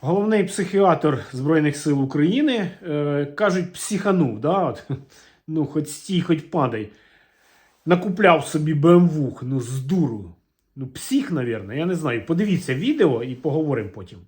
Головний психіатр Збройних сил України е, кажуть, психанув, да? От, ну, хоч стій, хоч падай. Накупляв собі БМВ, ну з дуру. Ну, псих, навірно, я не знаю. Подивіться відео і поговоримо потім.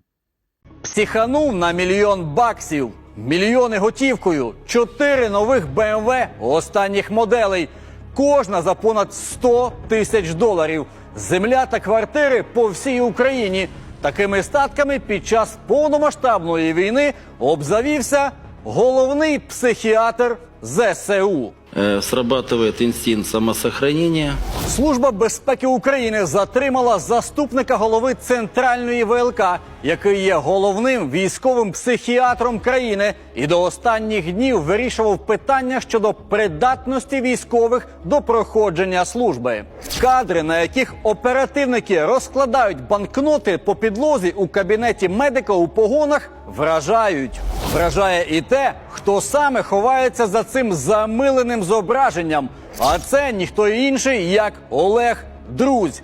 Психанув на мільйон баксів, мільйони готівкою, чотири нових BMW останніх моделей. Кожна за понад 100 тисяч доларів. Земля та квартири по всій Україні. Такими статками під час повномасштабної війни обзавівся головний психіатр ЗСУ. Э, срабатывает инстинкт самосохранения. Служба безпеки України затримала заступника голови центральної ВЛК, який є головним військовим психіатром країни, і до останніх днів вирішував питання щодо придатності військових до проходження служби. Кадри, на яких оперативники розкладають банкноти по підлозі у кабінеті медика у погонах, вражають. Вражає і те, хто саме ховається за цим замиленим зображенням. А це ніхто інший, як Олег Друзь.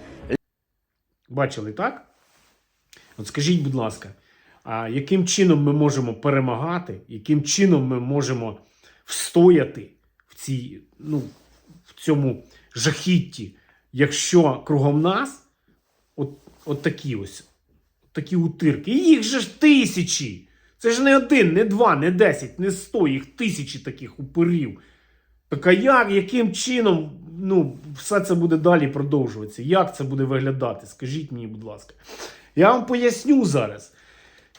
Бачили, так? От скажіть, будь ласка, а яким чином ми можемо перемагати, яким чином ми можемо встояти в, цій, ну, в цьому жахітті, якщо кругом нас от, от такі ось такі утирки. І їх же ж тисячі. Це ж не один, не два, не десять, не сто, їх тисячі таких упирів. Так а як, яким чином ну, все це буде далі продовжуватися? Як це буде виглядати? Скажіть мені, будь ласка. Я вам поясню зараз,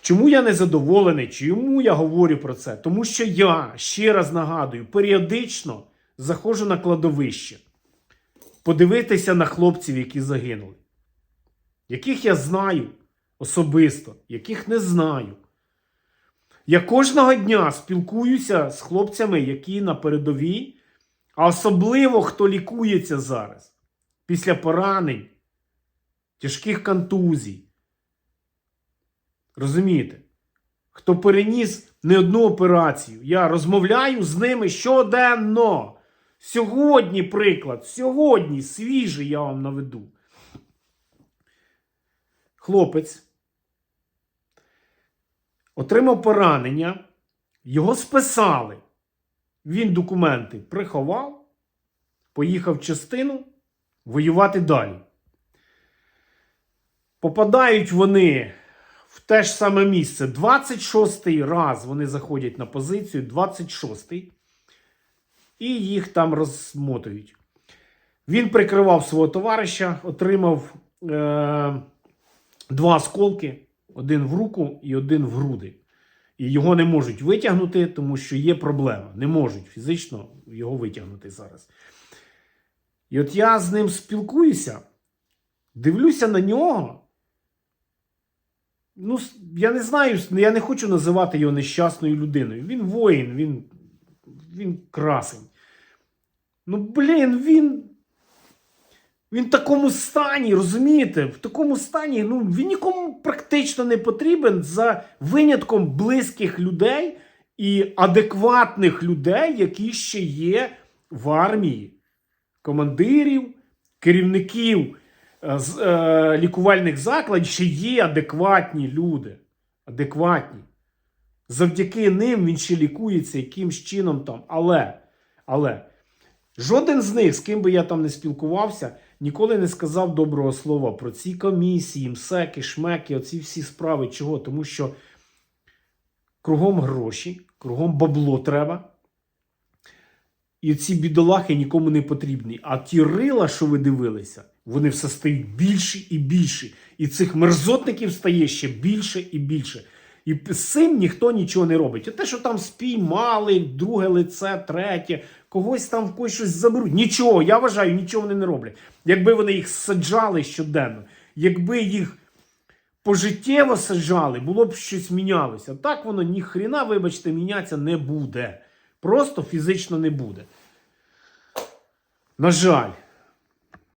чому я не задоволений, чому я говорю про це. Тому що я, ще раз нагадую, періодично заходжу на кладовище подивитися на хлопців, які загинули, яких я знаю особисто, яких не знаю. Я кожного дня спілкуюся з хлопцями, які на передовій, а особливо хто лікується зараз після поранень, тяжких контузій. Розумієте? Хто переніс не одну операцію. Я розмовляю з ними щоденно. Сьогодні приклад, сьогодні свіжий я вам наведу. Хлопець отримав поранення, його списали. Він документи приховав, поїхав частину воювати далі. Попадають вони в те ж саме місце. 26-й раз вони заходять на позицію, 26-й, і їх там розмотують. Він прикривав свого товариша, отримав е- два осколки, один в руку і один в груди. І його не можуть витягнути, тому що є проблема. Не можуть фізично його витягнути зараз. І от я з ним спілкуюся, дивлюся на нього. Ну, я не знаю, я не хочу називати його нещасною людиною. Він воїн, він, він красень. Ну, блін, він. Він в такому стані, розумієте? В такому стані, ну він нікому практично не потрібен за винятком близьких людей і адекватних людей, які ще є в армії, командирів, керівників е, е, лікувальних закладів, ще є адекватні люди. Адекватні. Завдяки ним він ще лікується якимсь чином там. Але, але. Жоден з них, з ким би я там не спілкувався, ніколи не сказав доброго слова про ці комісії, МСЕКи, шмеки, оці всі справи. Чого? Тому що кругом гроші, кругом бабло треба. І ці бідолахи нікому не потрібні. А ті рила, що ви дивилися, вони все стають більші і більші. І цих мерзотників стає ще більше і більше. І з цим ніхто нічого не робить. А те, що там спіймали, друге лице, третє, когось там в когось щось заберуть. Нічого, я вважаю, нічого вони не роблять. Якби вони їх саджали щоденно, якби їх пожиттєво саджали, було б щось мінялося. Так воно ні хрена, вибачте, мінятися не буде. Просто фізично не буде. На жаль.